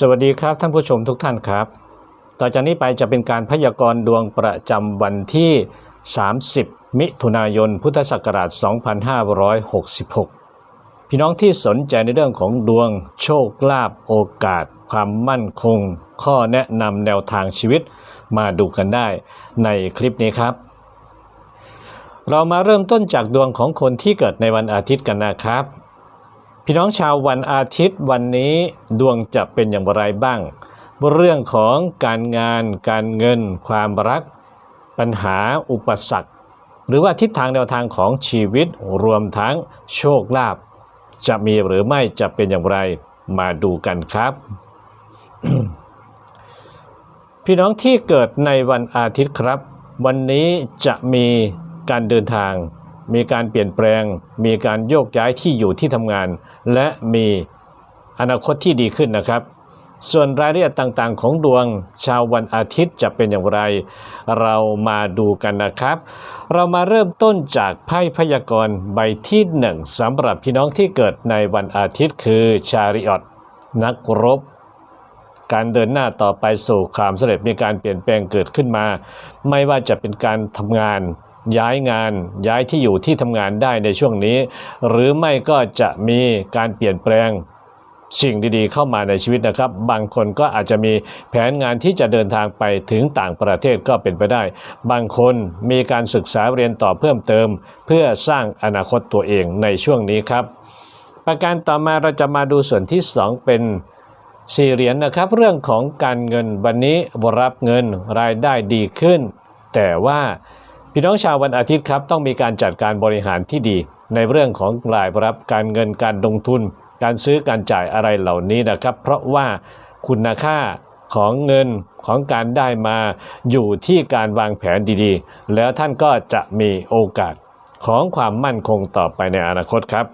สวัสดีครับท่านผู้ชมทุกท่านครับ ต่อจากนี้ไปจะเป็นการพยากรณ์ดวงประจำวันที่ 30 มิถุนายน พุทธศักราช 2566 พี่น้องที่สนใจในเรื่องของดวงโชคลาภโอกาส ความมั่นคง ข้อแนะนำแนวทางชีวิตมาดูกันได้ในคลิปนี้ครับ เรามาเริ่มต้นจากดวงของคนที่เกิดในวันอาทิตย์กันนะครับ พี่น้องชาววันอาทิตย์วันนี้ดวงจะเป็นอย่างไรบ้าง เรื่องของการงาน การเงิน ความรัก ปัญหาอุปสรรค หรือว่าทิศทางแนวทางของชีวิตรวมทั้งโชคลาภจะมีหรือไม่จะเป็นอย่างไรมาดูกันครับ พี่น้องที่เกิดในวันอาทิตย์ครับ วันนี้จะมีการเดินทาง มีการเปลี่ยนแปลง มีการโยกย้ายที่อยู่ที่ทำงาน และมีอนาคตที่ดีขึ้นนะครับ ส่วนรายละเอียดต่างๆ ของดวงชาววันอาทิตย์จะเป็นอย่างไร เรามาดูกันนะครับ เรามาเริ่มต้นจากไพ่พยากรณ์ใบที่หนึ่งสำหรับพี่น้องที่เกิดในวันอาทิตย์คือชาริออตนักรบการเดินหน้าต่อไปสู่ความสำเร็จมีการเปลี่ยนแปลงเกิดขึ้นมา ไม่ว่าจะเป็นการทำงาน ย้ายงานย้ายที่อยู่ที่ทำงานได้ในช่วงนี้ หรือไม่ก็จะมีการเปลี่ยนแปลงสิ่งดีๆ เข้ามาในชีวิตนะครับ บางคนก็อาจจะมีแผนงานที่จะเดินทางไปถึงต่างประเทศก็เป็นไปได้ บางคนมีการศึกษาเรียนต่อเพิ่มเติม เพื่อสร้างอนาคตตัวเองในช่วงนี้ครับ ประการต่อมาเราจะมาดูส่วนที่ 2 เป็นสี่เหรียญนะครับ เรื่องของการเงินวันนี้รับเงินรายได้ดีขึ้น แต่ว่า พี่น้องชาววันอาทิตย์ครับต้องมีการจัดการบริหารที่ดี ในเรื่องของรายรับการเงินการลงทุน การซื้อการจ่ายอะไรเหล่านี้นะครับ เพราะว่าคุณค่าของเงินของการได้มาอยู่ที่การวางแผนดีๆ แล้วท่านก็จะมีโอกาสของความมั่นคงต่อไปในอนาคตครับ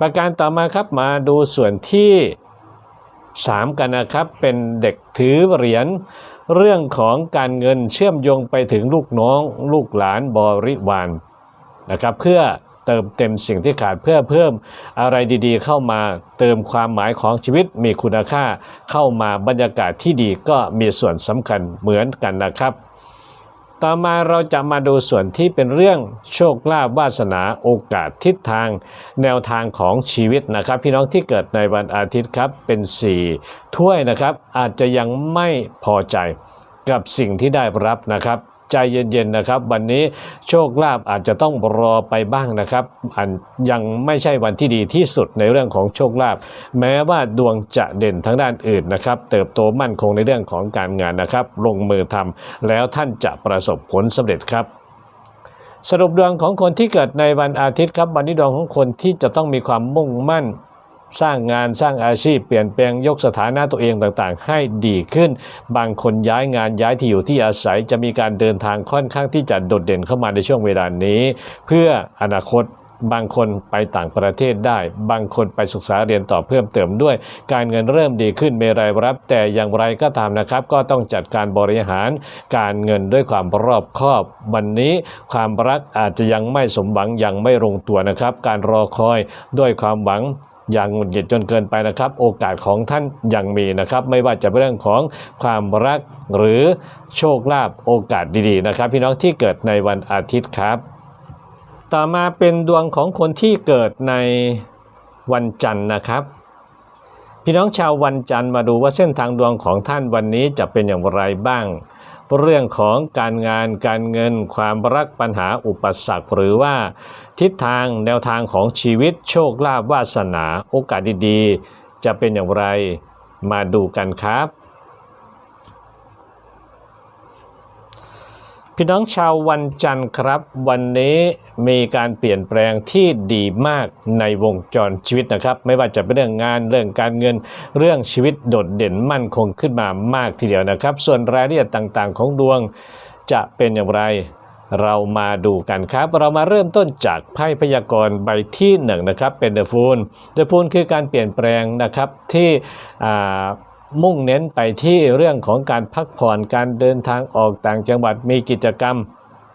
ประการต่อมาครับมาดูส่วนที่ 3 กันนะครับเป็นเด็กถือเหรียญ เรื่องของการเงินเชื่อมโยงไปถึงลูกน้อง ลูกหลานบริวารนะครับเพื่อเติมเต็มสิ่งที่ขาดเพื่อเพิ่มอะไรดีๆ เข้ามาเติมความหมายของชีวิตมีคุณค่าเข้ามาบรรยากาศที่ดีก็มีส่วนสำคัญเหมือนกันนะครับ ต่อมาเราจะมาดูส่วนที่เป็นเรื่องโชคลาภวาสนาโอกาสทิศทาง แนวทางของชีวิตนะครับ พี่น้องที่เกิดในวันอาทิตย์ครับเป็น 4 ถ้วยนะครับอาจจะยังไม่พอใจกับสิ่งที่ได้รับนะครับ ใจเย็นๆนะครับ วันนี้โชคลาภอาจจะต้องรอไปบ้างนะครับอันยังไม่ใช่วันที่ดีที่สุดในเรื่องของโชคลาภแม้ว่าดวงจะเด่นทางด้านอื่นนะครับ เติบโตมั่นคงในเรื่องของการงานนะครับ ลงมือทำแล้วท่านจะประสบผลสำเร็จครับสรุปดวงของคนที่เกิดในวันอาทิตย์ครับวันนี้ดวงของคนที่จะต้องมีความมุ่งมั่น สร้างงานสร้างอาชีพเปลี่ยนแปลงยกสถานะตัวเองต่างๆ ให้ดีขึ้น บางคนย้ายงานย้ายที่อยู่ที่อาศัยจะมีการเดินทางค่อนข้างที่จะโดดเด่นเข้ามาในช่วงเวลานี้ เพื่ออนาคตบางคนไปต่างประเทศได้ บางคนไปศึกษาเรียนต่อเพิ่มเติมด้วย การเงินเริ่มดีขึ้นมีรายรับ แต่อย่างไรก็ตามนะครับ ก็ต้องจัดการบริหาร การเงินด้วยความรอบคอบ วันนี้ความรักอาจจะยังไม่สมหวังยังไม่ลงตัวนะครับ การรอคอยด้วยความหวัง อย่างหงุดหงิดจนเกินไปนะครับ โอกาสของท่านยังมีนะครับ ไม่ว่าจะเป็นเรื่องของความรักหรือโชคลาภโอกาสดีๆนะครับ พี่น้องที่เกิดในวันอาทิตย์ครับ ต่อมาเป็นดวงของคนที่เกิดในวันจันทร์นะครับพี่น้องชาววันจันทร์มาดูว่าเส้นทางดวงของท่านวันนี้จะเป็นอย่างไรบ้าง เรื่องของการงานการเงิน ความรักปัญหาอุปสรรค หรือว่าทิศทางแนวทางของชีวิตโชคลาภวาสนาโอกาสดีๆ จะเป็นอย่างไรมาดูกันครับ พี่น้องชาววันจันทร์ครับ วันนี้มีการเปลี่ยนแปลงที่ดีมากในวงจรชีวิตนะครับ ไม่ว่าจะเป็นเรื่องงานเรื่องการเงินเรื่องชีวิตโดดเด่นมั่นคงขึ้นมามากทีเดียวนะครับ ส่วนรายละเอียดต่างๆ ของดวงจะเป็นอย่างไร เรามาดูกันครับ เรามาเริ่มต้นจากไพ่พยากรณ์ใบที่หนึ่งนะครับเป็นเดอะฟูลเดอะฟูลคือการเปลี่ยนแปลงนะครับที่อ่า มุ่งเน้นไปที่เรื่องของการพักผ่อนการเดินทางออกต่างจังหวัดมีกิจกรรม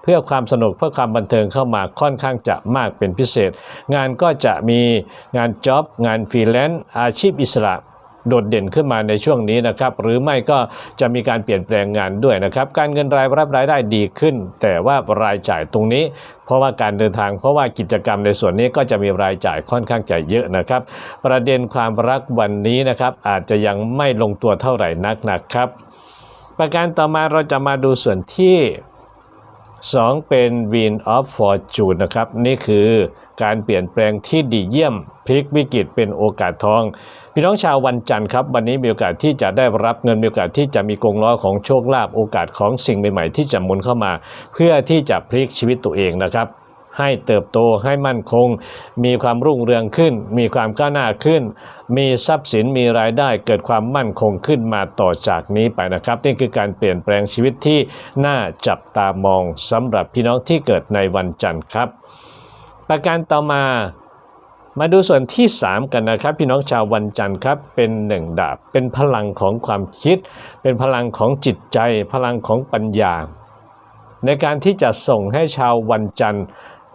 เพื่อความสนุกเพื่อความบันเทิงเข้ามาค่อนข้างจะมากเป็นพิเศษ งานก็จะมีงานจ็อบงานฟรีแลนซ์อาชีพอิสระ โดดเด่นขึ้นมาในช่วงนี้นะครับ หรือไม่ก็จะมีการเปลี่ยนแปลงงานด้วยนะครับ การเงินรายรับรายได้ดีขึ้น แต่ว่ารายจ่ายตรงนี้ เพราะว่าการเดินทางเพราะว่ากิจกรรมในส่วนนี้ก็จะมีรายจ่ายค่อนข้างจะเยอะนะครับ ประเด็นความรักวันนี้นะครับ อาจจะยังไม่ลงตัวเท่าไหร่นักนะครับ ประการต่อมาเราจะมาดูส่วนที่ 2 เป็น Win of Fortune นะครับ นี่คือ การเปลี่ยนแปลงที่ดีเยี่ยม พลิกวิกฤตเป็นโอกาสทอง พี่น้องชาววันจันทร์ครับ วันนี้มีโอกาสที่จะได้รับเงินมีโอกาสที่จะมีกงล้อของโชคลาภโอกาสของสิ่งใหม่ๆ ที่จะหมุนเข้ามา เพื่อที่จะพลิกชีวิตตัวเองนะครับให้เติบโตให้มั่นคง มีความรุ่งเรืองขึ้น มีความก้าวหน้าขึ้น มีทรัพย์สินมีรายได้เกิดความมั่นคงขึ้นมาต่อจากนี้ไปนะครับ นี่คือการเปลี่ยนแปลงชีวิตที่น่าจับตามองสำหรับพี่น้องที่เกิดในวันจันทร์ครับ ประการต่อมามาดูส่วนที่ 3 กันนะครับ พี่น้องชาววันจันทร์ครับเป็นหนึ่งดาบ เป็นพลังของความคิด เป็นพลังของจิตใจ พลังของปัญญา ในการที่จะส่งให้ชาววันจันทร์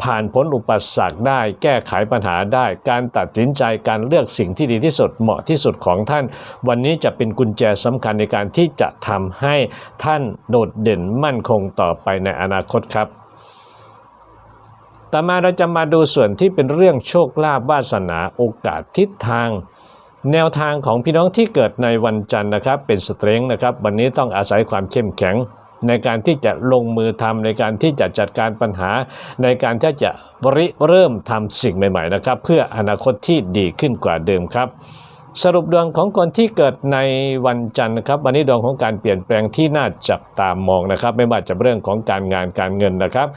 ผ่านพ้นอุปสรรคได้ แก้ไขปัญหาได้ การตัดสินใจการเลือกสิ่งที่ดีที่สุดเหมาะที่สุดของท่าน วันนี้จะเป็นกุญแจสำคัญในการที่จะทำให้ท่านโดดเด่นมั่นคงต่อไปในอนาคตครับ ต่อมาเราจะมาดูส่วนที่เป็นเรื่องโชคลาภวาสนาโอกาสทิศทาง แนวทางของพี่น้องที่เกิดในวันจันทร์นะครับ เป็นสเตรงนะครับ วันนี้ต้องอาศัยความเข้มแข็ง ในการที่จะลงมือทำในการที่จะจัดการปัญหา ในการที่จะริเริ่มทำสิ่งใหม่ ๆ นะครับ เพื่ออนาคตที่ดีขึ้นกว่าเดิมครับ สรุปดวงของคนที่เกิดในวันจันทร์นะครับ วันนี้ดวงของการเปลี่ยนแปลงที่น่าจับตามองนะครับ ไม่ว่าจะเรื่องของการงานการเงินนะครับ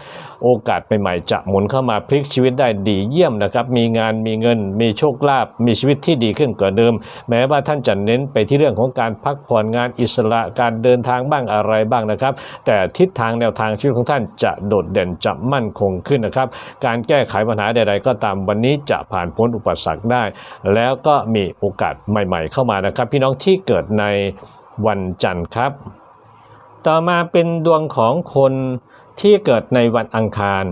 โอกาสใหม่ๆจะหมุนเข้ามาพลิกชีวิตได้ดีเยี่ยมนะครับ มีงานมีเงิน มีโชคลาภมีชีวิตที่ดีขึ้นกว่าเดิม แม้ว่าท่านจะเน้นไปที่เรื่องของการพักผ่อนงานอิสระการเดินทางบ้างอะไรบ้างนะครับ แต่ทิศทางแนวทางชีวิตของท่านจะโดดเด่นจะมั่นคงขึ้นนะครับ การแก้ไขปัญหาใด ๆ ก็ตามวันนี้จะผ่านพ้นอุปสรรคได้ แล้วก็มีโอกาสใหม่ๆ เข้ามานะครับ พี่น้องที่เกิดในวันจันทร์ครับ ต่อมาเป็นดวงของคนที่เกิดในวันอังคาร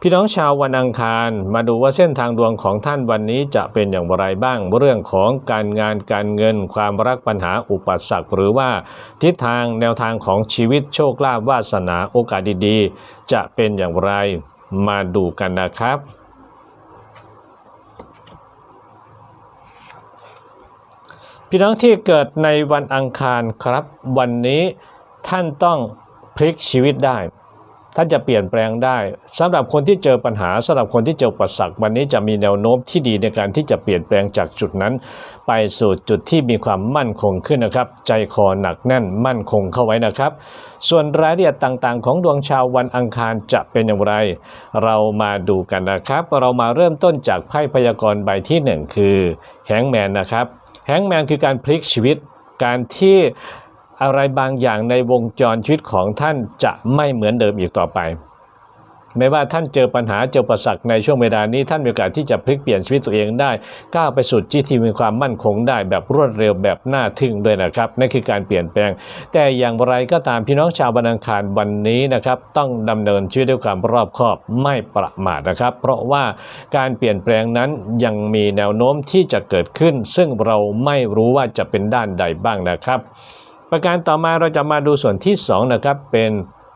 พี่น้องชาววันอังคารมาดูว่าเส้นทางดวงของท่านวันนี้จะเป็นอย่างไรบ้าง เรื่องของการงานการเงิน ความรักปัญหาอุปสรรคหรือว่าทิศทางแนวทางของชีวิตโชคลาภวาสนาโอกาสดีๆ จะเป็นอย่างไรมาดูกันนะครับ พี่น้องที่เกิดในวันอังคารครับ วันนี้ท่านต้องพลิกชีวิตได้ ท่านจะเปลี่ยนแปลงได้สำหรับคนที่เจอปัญหาสำหรับคนที่เจออุปสรรควันนี้จะมีแนวโน้มที่ดีในการที่จะเปลี่ยนแปลงจากจุดนั้น ไปสู่จุดที่มีความมั่นคงขึ้นนะครับ ใจคอหนักแน่นมั่นคงเข้าไว้นะครับ ส่วนรายละเอียดต่างๆ ของดวงชาววันอังคารจะเป็นอย่างไร เรามาดูกันนะครับ เรามาเริ่มต้นจากไพ่พยากรณ์ใบที่หนึ่งคือแฮงแมนนะครับ แฮงแมนคือการพลิกชีวิต การที่อะไรบางอย่างในวงจรชีวิตของท่านจะไม่เหมือนเดิมอีกต่อไป ไม่ว่าท่านเจอปัญหาเจอประสักในช่วงเวลานี้ท่านมีโอกาสที่จะพลิกเปลี่ยนชีวิตตัวเองได้ก้าวไปสู่จิตที่มีความมั่นคงได้แบบรวดเร็วแบบน่าทึ่งด้วยนะครับนั่นคือการเปลี่ยนแปลง แต่อย่างไรก็ตามพี่น้องชาวบันอังคารวันนี้นะครับต้องดำเนินชีวิตด้วยความรอบคอบไม่ประมาทนะครับ เพราะว่าการเปลี่ยนแปลงนั้นยังมีแนวโน้มที่จะเกิดขึ้น ซึ่งเราไม่รู้ว่าจะเป็นด้านใดบ้างนะครับ ประการต่อมาเราจะมาดูส่วนที่2นะครับเป็น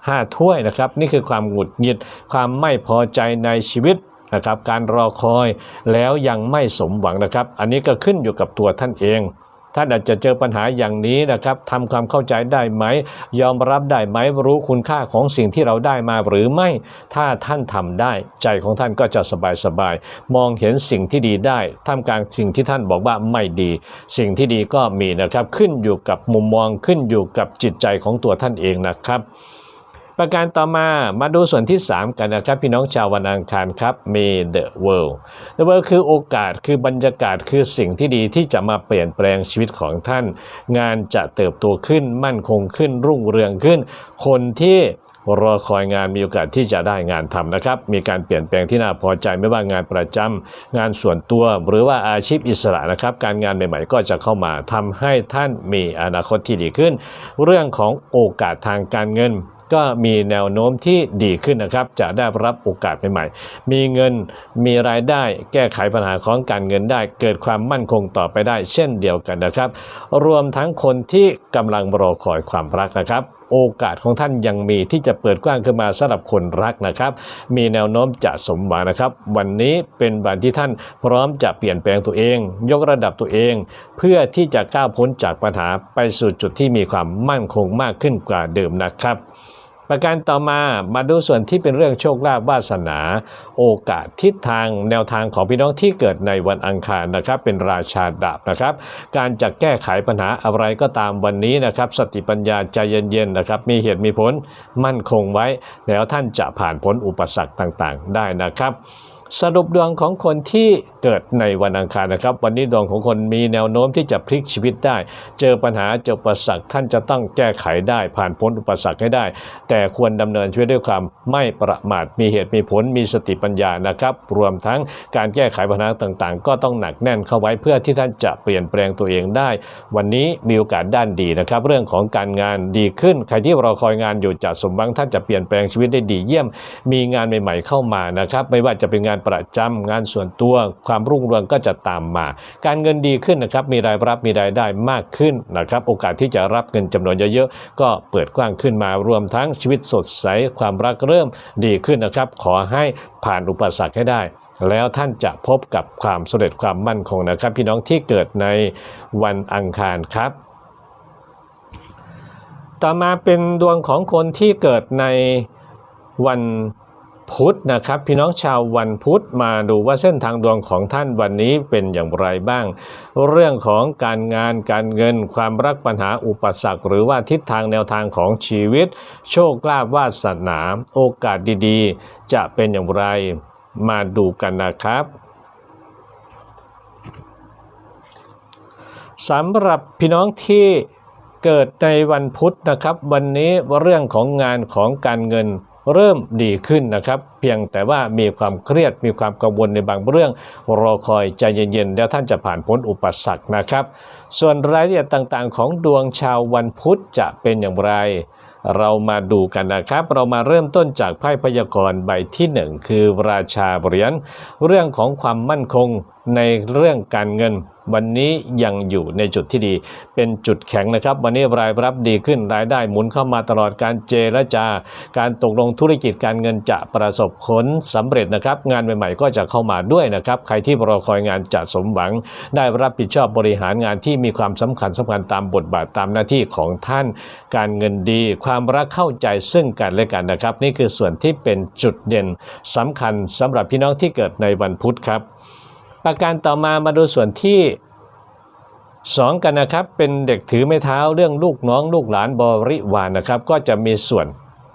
5 ถ้วยนะครับ นี่คือความหงุดหงิด ความไม่พอใจในชีวิตนะครับ การรอคอยแล้วยังไม่สมหวังนะครับ อันนี้ก็ขึ้นอยู่กับตัวท่านเองท่านอาจจะเจอปัญหาอย่างนี้นะครับทำความเข้าใจได้ไหม ยอมรับได้ไหมรู้คุณค่าของสิ่งที่เราได้มาหรือไม่ ถ้าท่านทำได้ ใจของท่านก็จะสบายสบายมองเห็นสิ่งที่ดีได้ท่ามกลางสิ่งที่ท่านบอกว่าไม่ดี สิ่งที่ดีก็มีนะครับ ขึ้นอยู่กับมุมมองขึ้นอยู่กับจิตใจของตัวท่านเองนะครับ ประการต่อมามาดูส่วนที่ 3 กันนะครับ พี่น้องชาววันอังคารครับมี The World The World คือโอกาสคือบรรยากาศคือสิ่งที่ดีที่จะมาเปลี่ยนแปลงชีวิตของท่าน งานจะเติบโตขึ้นมั่นคงขึ้นรุ่งเรืองขึ้น คนที่รอคอยงานมีโอกาสที่จะได้งานทำนะครับ มีการเปลี่ยนแปลงที่น่าพอใจไม่ว่างานประจำงานส่วนตัวหรือว่าอาชีพอิสระนะครับ การงานใหม่ๆ ก็จะเข้ามาทำให้ท่านมีอนาคตที่ดีขึ้น เรื่องของโอกาสทางการเงิน ก็มีแนวโน้มที่ดีขึ้นนะครับ จะได้รับโอกาสใหม่ๆ มีเงินมีรายได้แก้ไขปัญหาของการเงินได้ เกิดความมั่นคงต่อไปได้ เช่นเดียวกันนะครับ รวมทั้งคนที่กำลังรอคอยความรักนะครับโอกาสของท่านยังมีที่จะเปิดกว้างขึ้นมาสำหรับคนรักนะครับ มีแนวโน้มจะสมหวังนะครับ วันนี้เป็นวันที่ท่านพร้อมจะเปลี่ยนแปลงตัวเอง ยกระดับตัวเอง เพื่อที่จะก้าวพ้นจากปัญหาไปสู่จุดที่มีความมั่นคงมากขึ้นกว่าเดิมนะครับ ประการต่อมามาดูส่วนที่เป็นเรื่องโชคลาภวาสนา โอกาสทิศทางแนวทางของพี่น้องที่เกิดในวันอังคารนะครับ เป็นราชาดาบนะครับ การจะแก้ไขปัญหาอะไรก็ตามวันนี้นะครับ สติปัญญาใจเย็นๆนะครับ มีเหตุมีผลมั่นคงไว้ แล้วท่านจะผ่านพ้นอุปสรรคต่างๆ ได้นะครับสรุปดวงของคนที่ เกิดในวันอังคารนะครับ วันนี้ดวงของคนมีแนวโน้มที่จะพลิกชีวิตได้ เจอปัญหาเจออุปสรรคท่านจะต้องแก้ไขได้ ผ่านพ้นอุปสรรคให้ได้ แต่ควรดำเนินชีวิตด้วยความไม่ประมาทมีเหตุมีผลมีสติปัญญานะครับ รวมทั้งการแก้ไขปัญหาต่างๆ ก็ต้องหนักแน่นเข้าไว้เพื่อที่ท่านจะเปลี่ยนแปลงตัวเองได้ วันนี้มีโอกาสด้านดีนะครับ เรื่องของการงานดีขึ้น ใครที่รอคอยงานอยู่จะสมหวังท่านจะเปลี่ยนแปลงชีวิตได้ดีเยี่ยม มีงานใหม่ ๆ เข้ามานะครับ ไม่ว่าจะเป็นงานประจำงานส่วนตัวความรุ่งเรืองก็จะตามมา การเงินดีขึ้นนะครับมีรายรับมีรายได้มากขึ้นนะครับโอกาสที่จะรับเงินจำนวนเยอะๆ ก็เปิดกว้างขึ้นมารวมทั้งชีวิตสดใสความรักเริ่มดีขึ้นนะครับ ขอให้ผ่านอุปสรรคให้ได้แล้วท่านจะพบกับความสำเร็จความมั่นคงนะครับ พี่น้องที่เกิดในวันอังคารครับ ต่อมาเป็นดวงของคนที่เกิดในวัน พุธนะครับ พี่น้องชาววันพุธมาดูว่าเส้นทางดวงของท่านวันนี้เป็นอย่างไรบ้าง เรื่องของการงานการเงิน ความรักปัญหาอุปสรรค หรือว่าทิศทางแนวทางของชีวิต โชคลาภวาสนา โอกาสดีๆ จะเป็นอย่างไรมาดูกันนะครับสำหรับพี่น้องที่เกิดในวันพุธนะครับ วันนี้เรื่องของงานของการเงิน เริ่มดีขึ้นนะครับ เพียงแต่ว่ามีความเครียดมีความกังวลในบางเรื่อง รอคอยใจเย็นๆ แล้วท่านจะผ่านพ้นอุปสรรคนะครับ ส่วนรายละเอียดต่างๆ ของดวงชาววันพุธจะเป็นอย่างไร เรามาดูกันนะครับ เรามาเริ่มต้นจากไพ่พยากรณ์ใบที่หนึ่งคือราชาเหรียญเรื่องของความมั่นคงในเรื่องการเงิน วันนี้ยังอยู่ในจุดที่ดี เป็นจุดแข็งนะครับ วันนี้รายรับดีขึ้นรายได้หมุนเข้ามาตลอดการเจรจาการตกลงธุรกิจการเงินจะประสบผลสำเร็จนะครับ งานใหม่ๆ ก็จะเข้ามาด้วยนะครับ ใครที่รอคอยงานจะสมหวัง ได้รับผิดชอบบริหารงานที่มีความสำคัญสำคัญตามบทบาทตามหน้าที่ของท่าน การเงินดี ความรักเข้าใจซึ่งกันและกันนะครับ นี่คือส่วนที่เป็นจุดเด่นสำคัญสำหรับพี่น้องที่เกิดในวันพุธครับ ประการต่อมามาดูส่วนที่สองกันนะครับเป็นเด็กถือไม้เท้าเรื่องลูกน้องลูกหลานบริวารนะครับ ก็จะมีส่วน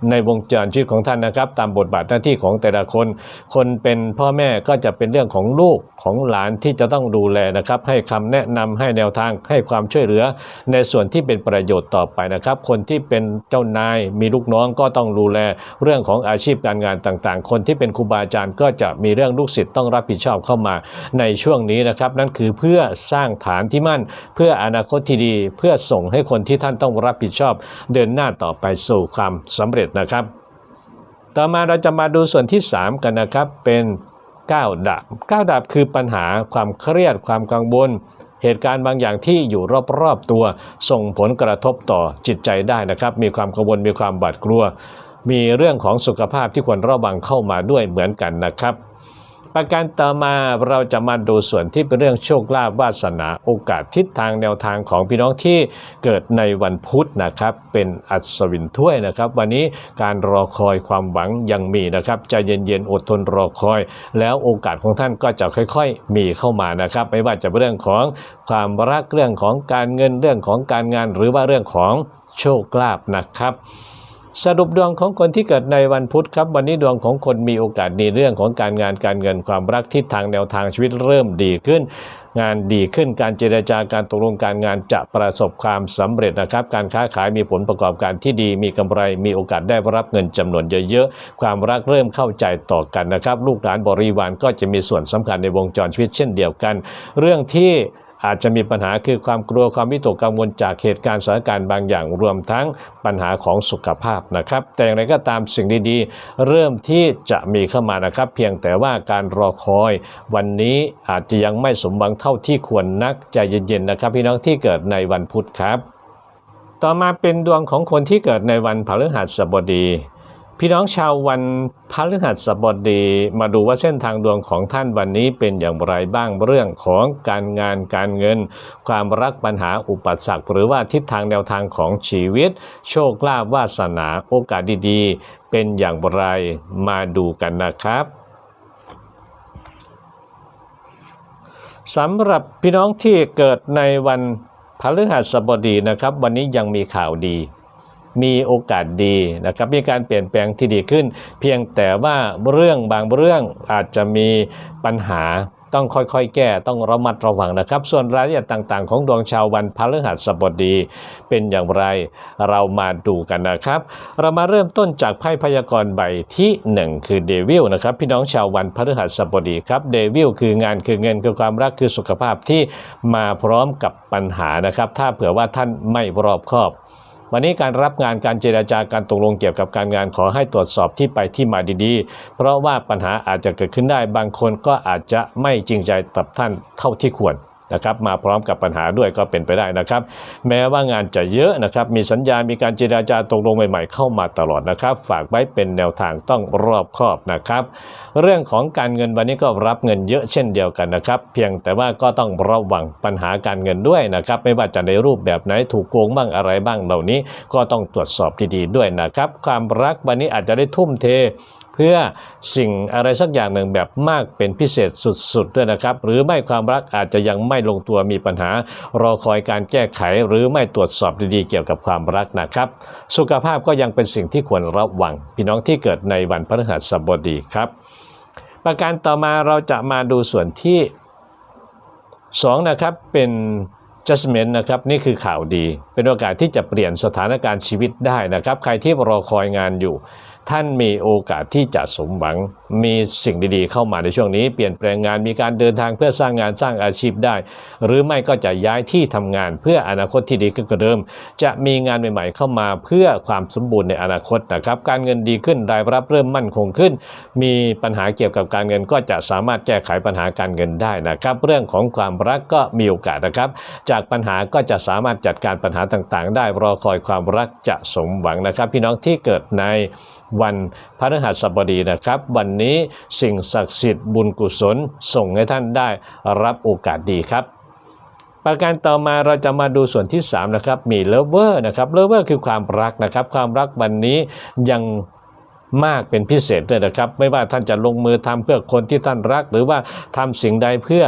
ในวงจรชีวิตของท่านนะครับ ตามบทบาทหน้าที่ของแต่ละคน คนเป็นพ่อแม่ก็จะเป็นเรื่องของลูกของหลานที่จะต้องดูแลนะครับ ให้คำแนะนำให้แนวทางให้ความช่วยเหลือ ในส่วนที่เป็นประโยชน์ต่อไปนะครับ คนที่เป็นเจ้านายมีลูกน้องก็ต้องดูแลเรื่องของอาชีพการงานต่างๆ คนที่เป็นครูบาอาจารย์ ก็จะมีเรื่องลูกศิษย์ต้องรับผิดชอบเข้ามาในช่วงนี้นะครับ นั่นคือเพื่อสร้างฐานที่มั่น เพื่ออนาคตที่ดี เพื่อส่งให้คนที่ท่านต้องรับผิดชอบ เดินหน้าต่อไปสู่ความสำเร็จนะครับ ต่อมาเราจะมาดูส่วนที่ 3 กันนะครับเป็น9ดับ9ดับคือปัญหาความเครียดความกังวลเหตุการณ์บางอย่างที่อยู่รอบๆตัว ส่งผลกระทบต่อจิตใจได้นะครับ มีความกังวลมีความบาดกลัว มีเรื่องของสุขภาพที่ควรระวังเข้ามาด้วยเหมือนกันนะครับ ประการต่อมาเราจะมาดูส่วนที่เป็นเรื่องโชคลาภวาสนาโอกาสทิศทางแนวทางของพี่น้องที่เกิดในวันพุธนะครับ เป็นอัศวินถ้วยนะครับ วันนี้การรอคอยความหวังยังมีนะครับใจเย็นๆอดทนรอคอย แล้วโอกาสของท่านก็จะค่อยๆ มีเข้ามานะครับ ไม่ว่าจะเป็นเรื่องของความรักเรื่องของการเงินเรื่องของการงาน หรือว่าเรื่องของโชคลาภนะครับ สรุปดวงของคนที่เกิดในวันพุธครับ วันนี้ดวงของคนมีโอกาสดีเรื่องของการงานการเงินความรักทิศทางแนวทางชีวิตเริ่มดีขึ้น งานดีขึ้นการเจรจาการตกลงการงานจะประสบความสำเร็จนะครับ การค้าขายมีผลประกอบการที่ดี มีกำไรมีโอกาสได้รับเงินจำนวนเยอะๆ ความรักเริ่มเข้าใจต่อกันนะครับ ลูกหลานบริวารก็จะมีส่วนสำคัญในวงจรชีวิตเช่นเดียวกัน เรื่องที่ อาจจะมีปัญหาคือความกลัวความวิตกกังวลจากเหตุการณ์สถานการณ์บางอย่างรวมทั้งปัญหาของสุขภาพนะครับ แต่อย่างไรก็ตามสิ่งดีๆ เริ่มที่จะมีเข้ามานะครับ เพียงแต่ว่าการรอคอย วันนี้อาจจะยังไม่สมหวังเท่าที่ควรนักใจเย็นๆนะครับ พี่น้องที่เกิดในวันพุธครับ ต่อมาเป็นดวงของคนที่เกิดในวันพฤหัสบดี พี่น้องชาววันพฤหัสบดีมาดูว่าเส้นทางดวงของท่านวันนี้เป็นอย่างไรบ้างเรื่องของการงานการเงิน ความรักปัญหาอุปสรรคหรือว่าทิศทางแนวทางของชีวิต โชคลาภวาสนาโอกาสดีๆ เป็นอย่างไรมาดูกันนะครับสำหรับพี่น้องที่เกิดในวันพฤหัสบดีนะครับ วันนี้ยังมีข่าวดี มีโอกาสดีนะครับมีการเปลี่ยนแปลงที่ดีขึ้น เพียงแต่ว่าเรื่องบางเรื่องอาจจะมีปัญหาต้องค่อยๆ แก้ต้องระมัดระวังนะครับ ส่วนรายละเอียดต่างๆ ของดวงชาววันพฤหัสบดี เป็นอย่างไรเรามาดูกันนะครับ เรามาเริ่มต้นจากไพ่พยากรณ์ใบที่ 1 คือเดวิลนะครับ พี่น้องชาววันพฤหัสบดีครับเดวิลคืองานคือเงินคือความรักคือสุขภาพที่มาพร้อมกับปัญหานะครับ ถ้าเผื่อว่าท่านไม่รอบคอบ วันนี้การรับงานการเจราจาการตกลงเกี่ยวกับการงานขอให้ตรวจสอบที่ไปที่มาดีๆ เพราะว่าปัญหาอาจจะเกิดขึ้นได้บางคนก็อาจจะไม่จริงใจกับท่านเท่าที่ควร นะครับมาพร้อมกับปัญหาด้วยก็เป็นไปได้นะครับ แม้ว่างานจะเยอะนะครับมีสัญญา มีการเจราจาตกลงใหม่ๆ เข้ามาตลอดนะครับ ฝากไว้เป็นแนวทางต้องรอบคอบนะครับ เรื่องของการเงินวันนี้ก็รับเงินเยอะเช่นเดียวกันนะครับ เพียงแต่ว่าก็ต้องระวังปัญหาการเงินด้วยนะครับ ไม่ว่าจะในรูปแบบไหนถูกโกงบ้างอะไรบ้างเหล่านี้ ก็ต้องตรวจสอบดีๆด้วยนะครับ ความรักวันนี้อาจจะได้ทุ่มเท เพื่อสิ่งอะไรสักอย่างหนึ่งแบบมากเป็นพิเศษสุดๆด้วยนะครับ หรือไม่ความรักอาจจะยังไม่ลงตัวมีปัญหา รอคอยการแก้ไขหรือไม่ตรวจสอบดีๆเกี่ยวกับความรักนะครับ สุขภาพก็ยังเป็นสิ่งที่ควรระวัง พี่น้องที่เกิดในวันพฤหัสบดีครับ ประการต่อมาเราจะมาดูส่วนที่2นะครับเป็น judgment นะครับนี่คือข่าวดี เป็นโอกาสที่จะเปลี่ยนสถานการณ์ชีวิตได้นะครับ ใครที่รอคอยงานอยู่ ท่านมีโอกาสที่จะสมหวัง มีสิ่งดีๆ เข้ามาในช่วงนี้ เปลี่ยนแปลงงานมีการเดินทางเพื่อสร้างงานสร้างอาชีพได้ หรือไม่ก็จะย้ายที่ทำงานเพื่ออนาคตที่ดีขึ้นกว่าเดิม จะมีงานใหม่ๆ เข้ามาเพื่อความสมบูรณ์ในอนาคตนะครับ การเงินดีขึ้นรายรับเริ่มมั่นคงขึ้น มีปัญหาเกี่ยวกับการเงินก็จะสามารถแก้ไขปัญหาการเงินได้นะครับ เรื่องของความรักก็มีโอกาสนะครับ จากปัญหาก็จะสามารถจัดการปัญหาต่างๆ ได้รอคอยความรักจะสมหวังนะครับ พี่น้องที่เกิดในวันพฤหัสบดีนะครับ วันนี้สิ่งศักดิ์สิทธิ์บุญกุศลส่งให้ท่านได้รับโอกาสดีครับ ประการต่อมาเราจะมาดูส่วนที่3นะครับมีเลเวอร์นะครับเลเวอร์คือความรักนะครับความรักวันนี้ยังมากเป็นพิเศษด้วยนะครับ ไม่ว่าท่านจะลงมือทำเพื่อคนที่ท่านรัก หรือว่าทำสิ่งใดเพื่อ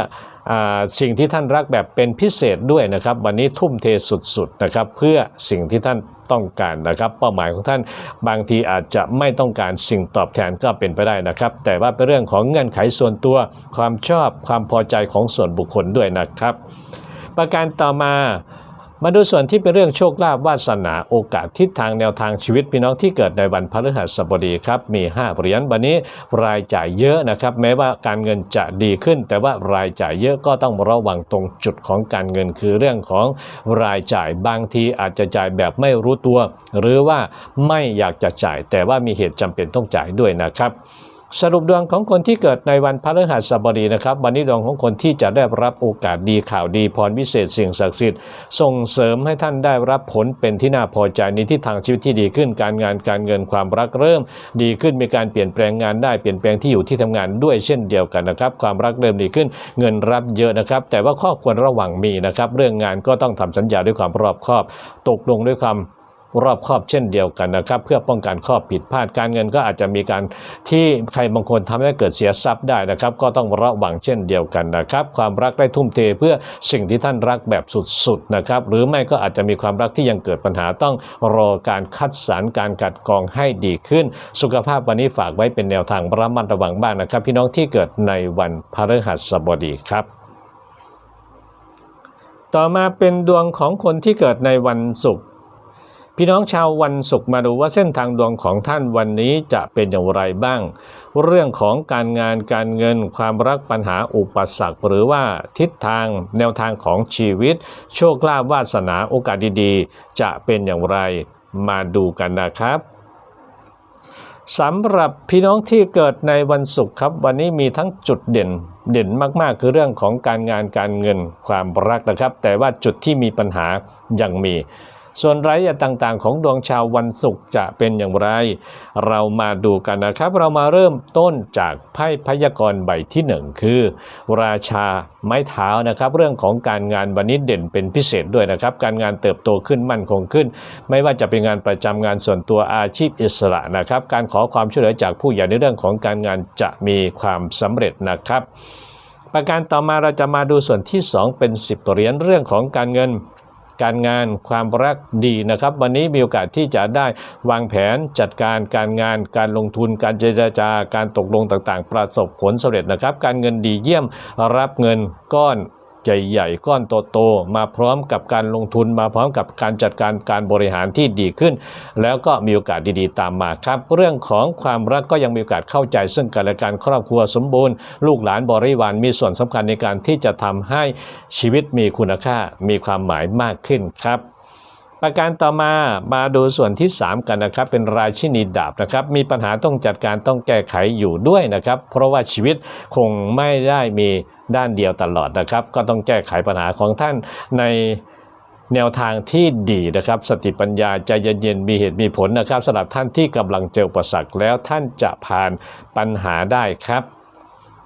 อาสิ่งที่ท่านรักแบบเป็นพิเศษด้วยนะครับ วันนี้ทุ่มเทสุดๆนะครับ เพื่อสิ่งที่ท่าน ต้องการนะครับ เป้าหมายของท่านบางทีอาจจะไม่ต้องการสิ่งตอบแทนก็เป็นไปได้นะครับ แต่ว่าเป็นเรื่องของเงื่อนไขส่วนตัว ความชอบความพอใจของส่วนบุคคลด้วยนะครับ ประการต่อมา มาดูส่วนที่เป็นเรื่องโชคลาภวาสนาโอกาสทิศทางแนวทางชีวิตพี่น้องที่เกิดในวันพฤหัสบดีครับมี 5เหรียญวันนี้รายจ่ายเยอะนะครับ แม้ว่าการเงินจะดีขึ้น แต่ว่ารายจ่ายเยอะก็ต้องระวังตรงจุดของการเงินคือเรื่องของรายจ่ายบางทีอาจจะจ่ายแบบไม่รู้ตัว หรือว่าไม่อยากจะจ่าย แต่ว่ามีเหตุจำเป็นต้องจ่ายด้วยนะครับ สรุปดวงของคนที่เกิดในวันพฤหัสบดีนะครับ วันนี้ดวงของคนที่จะได้รับโอกาสดีข่าวดีพรวิเศษสิ่งศักดิ์สิทธิ์ส่งเสริมให้ท่านได้รับผลเป็นที่น่าพอใจในทิศทางชีวิตที่ดีขึ้น การงานการเงินความรักเริ่ม ดีขึ้นมีการเปลี่ยนแปลงงานได้เปลี่ยนแปลงที่อยู่ที่ทำงานด้วยเช่นเดียวกันนะครับ ความรักเริ่มดีขึ้น เงินรับเยอะนะครับ แต่ว่าข้อควรระวังมีนะครับ เรื่องงานก็ต้องทำสัญญาด้วยความรอบคอบ ตกลงด้วยความ รอบครอบเช่นเดียวกันนะครับ เพื่อป้องกันข้อผิดพลาดการเงินก็อาจจะมีการที่ใครบางคนทำให้เกิดเสียทรัพย์ได้นะครับ ก็ต้องระวังเช่นเดียวกันนะครับ ความรักได้ทุ่มเทเพื่อสิ่งที่ท่านรักแบบสุดๆนะครับ หรือไม่ก็อาจจะมีความรักที่ยังเกิดปัญหาต้องรอการคัดสรรการกัดกรองให้ดีขึ้น สุขภาพวันนี้ฝากไว้เป็นแนวทางระมัดระวังบ้างนะครับ พี่น้องที่เกิดในวันพฤหัสบดีครับต่อมาเป็นดวงของคนที่เกิดในวันศุกร์ พี่น้องชาววันศุกร์มาดูว่าเส้นทางดวงของท่านวันนี้จะเป็นอย่างไรบ้าง เรื่องของการงานการเงินความรักปัญหาอุปสรรค หรือว่าทิศทางแนวทางของชีวิต โชคลาภวาสนาโอกาสดีๆ จะเป็นอย่างไรมาดูกันนะครับสำหรับพี่น้องที่เกิดในวันศุกร์ครับ วันนี้มีทั้งจุดเด่นเด่นมากๆ คือเรื่องของการงานการเงินความรักนะครับ แต่ว่าจุดที่มีปัญหายังมี ส่วนรายละเอียดต่างๆ ของดวงชาววันศุกร์จะเป็นอย่างไร เรามาดูกันนะครับ เรามาเริ่มต้นจากไพ่พยากรณ์ใบที่หนึ่งคือ ราชาไม้เท้านะครับ เรื่องของการงานวันนี้เด่นเป็นพิเศษด้วยนะครับ การงานเติบโตขึ้นมั่นคงขึ้น ไม่ว่าจะเป็นงานประจำงานส่วนตัวอาชีพอิสระนะครับ การขอความช่วยเหลือจากผู้ใหญ่ในเรื่องของการงานจะมีความสำเร็จนะครับ ประการต่อมาเราจะมาดูส่วนที่ 2 เป็น 10เหรียญเรื่องของการเงิน การงานความรักดีนะครับ วันนี้มีโอกาสที่จะได้วางแผนจัดการการงานการลงทุน การเจรจาการตกลงต่างๆ ประสบผลสำเร็จนะครับ การเงินดีเยี่ยมรับเงินก้อน ใหญ่ๆก้อนโตๆมาพร้อมกับการลงทุนมาพร้อมกับการจัดการการบริหารที่ดีขึ้น แล้วก็มีโอกาสดีๆตามมาครับ เรื่องของความรักก็ยังมีโอกาสเข้าใจซึ่งกันและกันครอบครัวสมบูรณ์ ลูกหลานบริวารมีส่วนสำคัญในการที่จะทำให้ชีวิตมีคุณค่ามีความหมายมากขึ้นครับ ประการต่อมามาดูส่วนที่ 3 กันนะครับ เป็นราชินีดาบนะครับ มีปัญหาต้องจัดการต้องแก้ไขอยู่ด้วยนะครับ เพราะว่าชีวิตคงไม่ได้มีด้านเดียวตลอดนะครับ ก็ต้องแก้ไขปัญหาของท่านในแนวทางที่ดีนะครับ สติปัญญาใจเย็นๆมีเหตุมีผลนะครับสำหรับท่านที่กำลังเจออุปสรรคแล้วท่านจะผ่านปัญหาได้ครับ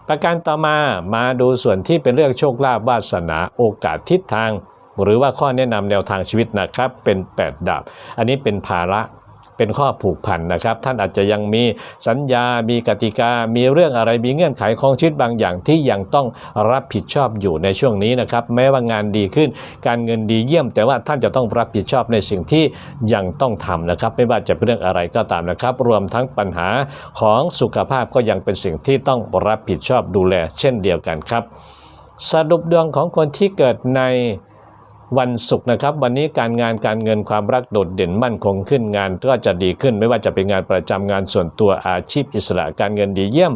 ประการต่อมามาดูส่วนที่เป็นเรื่องโชคลาภวาสนาโอกาสทิศทาง หรือว่าข้อแนะนำแนวทางชีวิตนะครับ เป็น 8 ดาบ อันนี้เป็นภาระเป็นข้อผูกพันนะครับ ท่านอาจจะยังมีสัญญา มีกติกา มีเรื่องอะไร มีเงื่อนไขของชีวิตบางอย่างที่ยังต้องรับผิดชอบอยู่ในช่วงนี้นะครับ แม้ว่างานดีขึ้น การเงินดีเยี่ยม แต่ว่าท่านจะต้องรับผิดชอบในสิ่งที่ยังต้องทำนะครับ ไม่ว่าจะเป็นเรื่องอะไรก็ตามนะครับ รวมทั้งปัญหาของสุขภาพก็ยังเป็นสิ่งที่ต้องรับผิดชอบดูแล เช่นเดียวกันครับ สรุปดวงของคนที่เกิดใน วันศุกร์นะครับ วันนี้การงานการเงินความรักโดดเด่นมั่นคงขึ้นงานก็จะดีขึ้น ไม่ว่าจะเป็นงานประจำงานส่วนตัวอาชีพอิสระการเงินดีเยี่ยม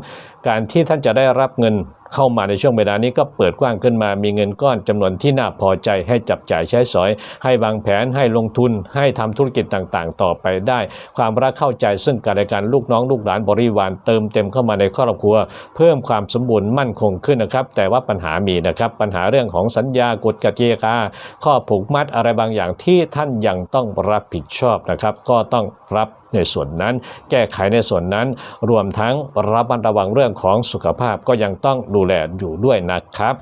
การที่ท่านจะได้รับเงิน เข้ามาในช่วงเวลานี้ก็เปิดกว้างขึ้นมา มีเงินก้อนจำนวนที่น่าพอใจให้จับจ่ายใช้สอย ให้วางแผนให้ลงทุน ให้ทำธุรกิจต่างๆ ต่อไปได้ ความรักเข้าใจซึ่งกันและกันลูกน้องลูกหลานบริวารเติมเต็มเข้ามาในครอบครัว เพิ่มความสมบูรณ์มั่นคงขึ้นนะครับ แต่ว่าปัญหามีนะครับ ปัญหาเรื่องของสัญญากฎกติกาข้อผูกมัดอะไรบางอย่างที่ท่านยังต้องรับผิดชอบนะครับ ก็ต้องรับ ในส่วนนั้น แก้ไขในส่วนนั้น รวมทั้งระมัดระวังเรื่องของสุขภาพก็ยังต้องดูแลอยู่ด้วยนะครับ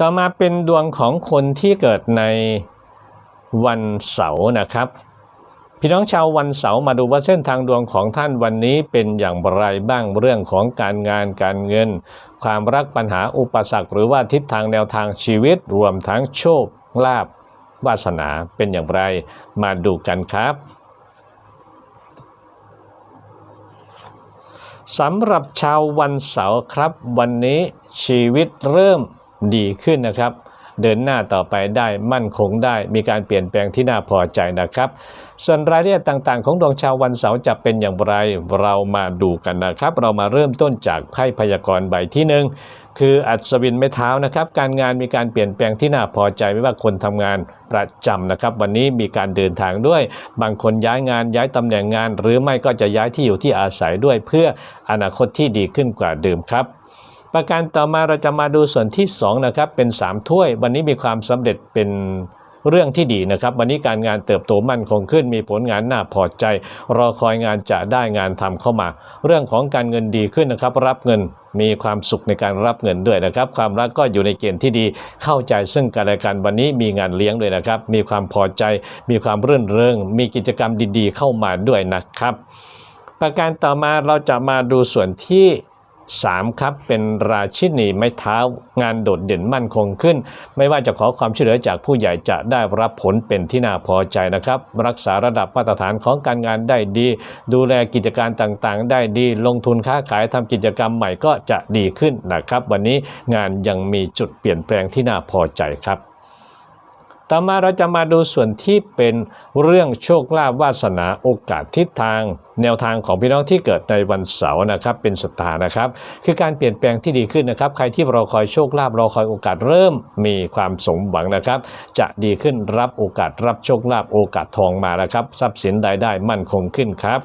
ต่อมาเป็นดวงของคนที่เกิดในวันเสาร์นะครับพี่น้องชาววันเสาร์มาดูว่าเส้นทางดวงของท่านวันนี้เป็นอย่างไรบ้างเรื่องของการงานการเงิน ความรักปัญหาอุปสรรค หรือว่าทิศทางแนวทางชีวิตรวมทั้งโชคลาภวาสนาเป็นอย่างไร มาดูกันครับ สำหรับชาววันเสาร์ครับ วันนี้ชีวิตเริ่มดีขึ้นนะครับ เดินหน้าต่อไปได้มั่นคงได้มีการเปลี่ยนแปลงที่น่าพอใจนะครับ ส่วนรายละเอียดต่างๆ ของดวงชาววันเสาร์จะเป็นอย่างไรเรามาดูกันนะครับ เรามาเริ่มต้นจากไพ่พยากรณ์ใบที่หนึ่ง คืออัศวินไม้เท้านะครับการงานมีการเปลี่ยนแปลงที่น่าพอใจไม่ว่าคนทำงานประจำนะครับ วันนี้มีการเดินทางด้วย บางคนย้ายงานย้ายตำแหน่งงาน หรือไม่ก็จะย้ายที่อยู่ที่อาศัยด้วย เพื่ออนาคตที่ดีขึ้นกว่าเดิมครับ ประการต่อมาเราจะมาดูส่วนที่2นะครับเป็น 3 ถ้วย วันนี้มีความสำเร็จเป็น เรื่องที่ดีนะครับ วันนี้การงานเติบโตมั่นคงขึ้น มีผลงานน่าพอใจ รอคอยงานจะได้งานทำเข้ามา เรื่องของการเงินดีขึ้นนะครับ รับเงินมีความสุขในการรับเงินด้วยนะครับ ความรักก็อยู่ในเกณฑ์ที่ดีเข้าใจซึ่งกันและกันวันนี้มีงานเลี้ยงด้วยนะครับ มีความพอใจ มีความรื่นเริง มีกิจกรรมดีๆ เข้ามาด้วยนะครับ ประการต่อมาเราจะมาดูส่วนที่ 3ครับเป็นราชินีไม้เท้างานโดดเด่นมั่นคงขึ้น ไม่ว่าจะขอความช่วยเหลือจากผู้ใหญ่จะได้รับผลเป็นที่น่าพอใจนะครับ รักษาระดับมาตรฐานของการงานได้ดี ดูแลกิจการต่างๆ ได้ดี ลงทุนค้าขายทำกิจกรรมใหม่ก็จะดีขึ้นนะครับ วันนี้งานยังมีจุดเปลี่ยนแปลงที่น่าพอใจครับ ต่อมาเราจะมาดูส่วนที่เป็นเรื่องโชคลาภวาสนาโอกาสทิศทาง แนวทางของพี่น้องที่เกิดในวันเสาร์นะครับเป็นสตาร์นะครับ คือการเปลี่ยนแปลงที่ดีขึ้นนะครับ ใครที่รอคอยโชคลาภรอคอยโอกาสเริ่มมีความสมหวังนะครับ จะดีขึ้นรับโอกาสรับโชคลาภโอกาสทองมาแล้วครับ ทรัพย์สินรายได้มั่นคงขึ้นครับ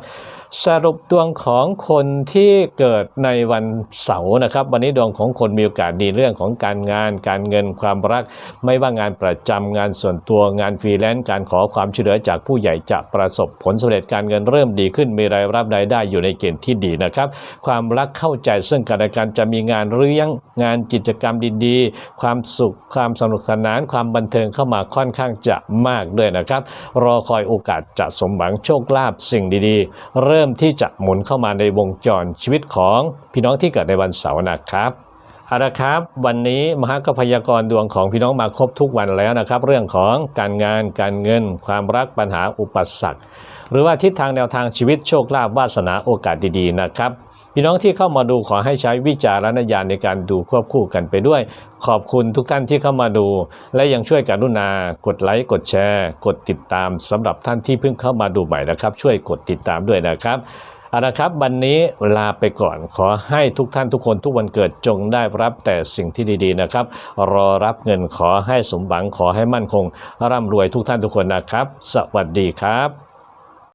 สรุปดวงของคนที่เกิดในวันเสาร์นะครับ วันนี้ดวงของคนมีโอกาสดีเรื่องของการงาน การเงินความรัก ไม่ว่างานประจำงานส่วนตัวงานฟรีแลนซ์การขอความช่วยเหลือจากผู้ใหญ่จะประสบผลสำเร็จการเงินเริ่มดีขึ้นมีรายรับรายได้อยู่ในเกณฑ์ที่ดีนะครับ ความรักเข้าใจซึ่งกันและกันจะมีงานเลี้ยงงานกิจกรรมดีๆ ความสุขความสนุกสนาน ความบันเทิงเข้ามาค่อนข้างจะมากด้วยนะครับ รอคอยโอกาสจะสมหวังโชคลาภสิ่งดีๆ เริ่มริ่มที่จะหมุนเข้ามาในวงจรชีวิตของพี่น้องที่เกิดในวันเสาร์นะครับเอาละครับ วันนี้มหากพยากรดวงของพี่น้องมาครบทุกวันแล้วนะครับ เรื่องของการงานการเงิน ความรักปัญหาอุปสรรค หรือว่าทิศทางแนวทางชีวิตโชคลาภวาสนาโอกาสดีๆนะครับ พี่น้องที่เข้ามาดูขอให้ใช้วิจารณญาณในการดูควบคู่กันไปด้วย ขอบคุณทุกท่านที่เข้ามาดู และยังช่วยกรุณากดไลค์กดแชร์ กดติดตามสำหรับท่านที่เพิ่งเข้ามาดูใหม่นะครับ ช่วยกดติดตามด้วยนะครับเอาละครับวันนี้ลาไปก่อนขอให้ทุกท่านทุกคนทุกวันเกิดจงได้รับแต่สิ่งที่ดีๆนะครับ รอรับเงินขอให้สมหวังขอให้มั่นคง ร่ำรวยทุกท่านทุกคนนะครับ สวัสดีครับ